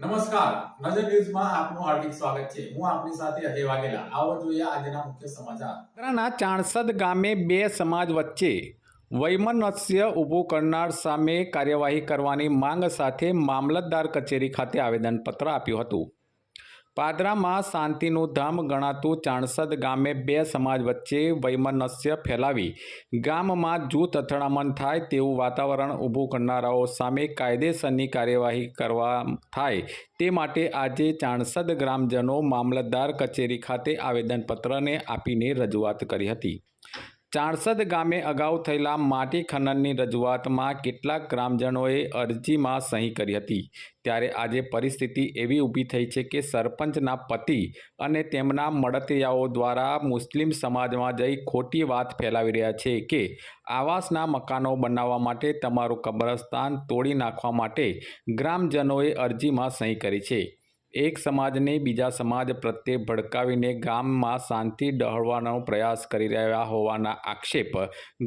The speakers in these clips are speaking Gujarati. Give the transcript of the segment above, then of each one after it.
નમસ્કાર. નજર ન્યૂઝમાં આપનું હાર્દિક સ્વાગત છે. હું આપની સાથે અજય વાઘેલા. આવો જોઈએ આજના મુખ્ય સમાચાર. વડોદરાના ચાણસદ ગામે બે સમાજ વચ્ચે વૈમનસ્ય ઊભું કરનાર સામે કાર્યવાહી કરવાની માંગ સાથે મામલતદાર કચેરી ખાતે આવેદનપત્ર આપ્યું હતું. પાદરામાં શાંતિનું ધામ ગણાતું ચાણસદ ગામે બે સમાજ વચ્ચે વૈમનસ્ય ફેલાવી. ગામમાં જૂથ અથડામણ થાય તેવું વાતાવરણ ઊભું કરનારાઓ સામે કાયદેસરની કાર્યવાહી કરવા થાય તે માટે આજે ચાણસદ ગ્રામજનો મામલતદાર કચેરી ખાતે આવેદનપત્રને આપીને રજૂઆત કરી હતી. ચાણસદ ગામે અગાઉ થયેલા માટી ખનનની રજૂઆતમાં કેટલાક ગ્રામજનોએ અરજીમાં સહી કરી હતી. ત્યારે આજે પરિસ્થિતિ એવી ઊભી થઈ છે કે સરપંચના પતિ અને તેમના મળતિયાઓ દ્વારા મુસ્લિમ સમાજમાં જઈ ખોટી વાત ફેલાવી રહ્યા છે કે આવાસના મકાનો બનાવવા માટે તમારું કબ્રસ્તાન તોડી નાખવા માટે ગ્રામજનોએ અરજીમાં સહી કરી છે. એક સમાજને બીજા સમાજ પ્રત્યે ભડકાવીને ગામમાં શાંતિ ડહોળવાનો પ્રયાસ કરી રહ્યા હોવાના આક્ષેપ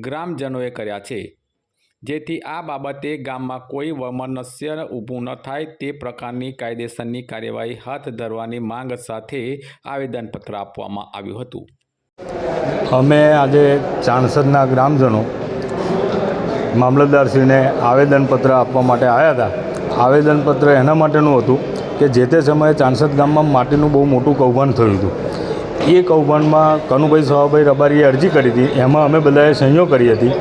ગ્રામજનોએ કર્યા છે. જેથી આ બાબતે ગામમાં કોઈ વમનસ્ય ઊભું ન થાય તે પ્રકારની કાયદેસરની કાર્યવાહી હાથ ધરવાની માંગ સાથે આવેદનપત્ર આપવામાં આવ્યું હતું. અમે આજે ચાણસદના ગ્રામજનો મામલતદારશ્રીને આવેદનપત્ર આપવા માટે આવ્યા હતા. આવેદનપત્ર એના માટેનું હતું કે જે તે સમયે ચાંસદ ગામમાં માટીનું બહુ મોટું કૌભાંડ થયું હતું. એ કૌભાંડમાં કનુભાઈ સવાભાઈ રબારીએ અરજી કરી હતી. એમાં અમે બધાએ સહીઓ કરી હતી.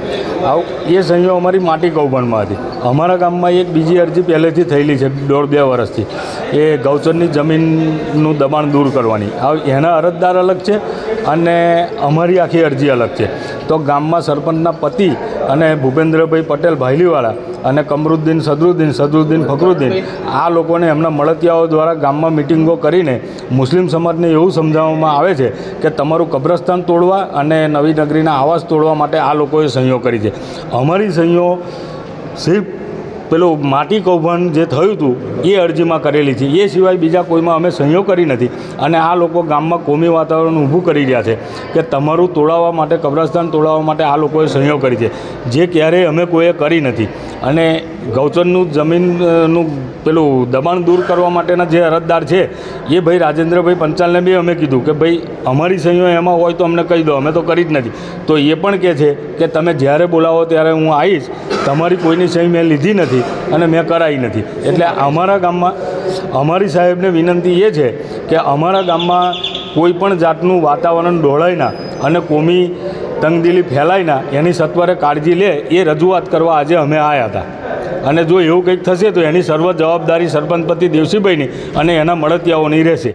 આવ, એ સહીઓ અમારી માટી કૌભાંડમાં હતી. અમારા ગામમાં એક બીજી અરજી પહેલેથી થયેલી છે, દોઢ બે વર્ષથી. એ ગૌચરની જમીનનું દબાણ દૂર કરવાની. આ એના અરજદાર અલગ છે અને અમારી આખી અરજી અલગ છે. તો ગામમાં સરપંચના પતિ અને ભૂપેન્દ્રભાઈ પટેલ ભાઈલીવાળા અને કમરુદ્દીન સદરુદ્દીન સદરુદ્દીન ફકરુદ્દીન આ લોકોને એમના મળતિયાઓ દ્વારા ગામમાં મિટિંગો કરીને મુસ્લિમ સમાજને એવું સમજાવવામાં આવે છે કે તમારું કબ્રસ્તાન તોડવા અને નવી નગરીના આવાસ તોડવા માટે આ લોકોએ સહીઓ કરી છે. અમારી સહીઓ સિર્ફ પેલું માટી કૌભાંડ જે થયું હતું, એ અરજીમાં કરેલી છે. એ સિવાય બીજા કોઈમાં અમે સહયોગ કરી નથી. અને આ લોકો ગામમાં કોમી વાતાવરણ ઊભું કરી રહ્યા છે કે તમારું તોડાવવા માટે, કબ્રસ્તાન તોડાવવા માટે આ લોકોએ સહયોગ કરી છે. જે ક્યારેય અમે કોઈએ કરી નથી. અને ગૌચરનું જમીનનું પેલું દબાણ દૂર કરવા માટેના જે અરજદાર છે, એ ભાઈ રાજેન્દ્રભાઈ પંચાલને બી અમે કીધું કે ભાઈ, અમારી સહીઓ એમાં હોય તો અમને કહી દો, અમે તો કરી જ નથી. તો એ પણ કહે છે કે તમે જ્યારે બોલાવો ત્યારે હું આવીશ તમારી કોઈની સહી મેં લીધી નથી અને મેં કરાવી નથી. એટલે અમારા ગામમાં, અમારી સાહેબને વિનંતી એ છે કે અમારા ગામમાં કોઈ પણ જાતનું વાતાવરણ ડોળાય ના અને કોમી તંગદિલી ફેલાય ના, એની સત્વરે કાળજી લે એ રજૂઆત કરવા આજે અમે આવ્યા હતા. અને જો એવું કંઈક થશે તો એની સર્વ જવાબદારી સરપંચપતિ દેવસીભાઈની અને એના મળતિયાઓની રહેશે.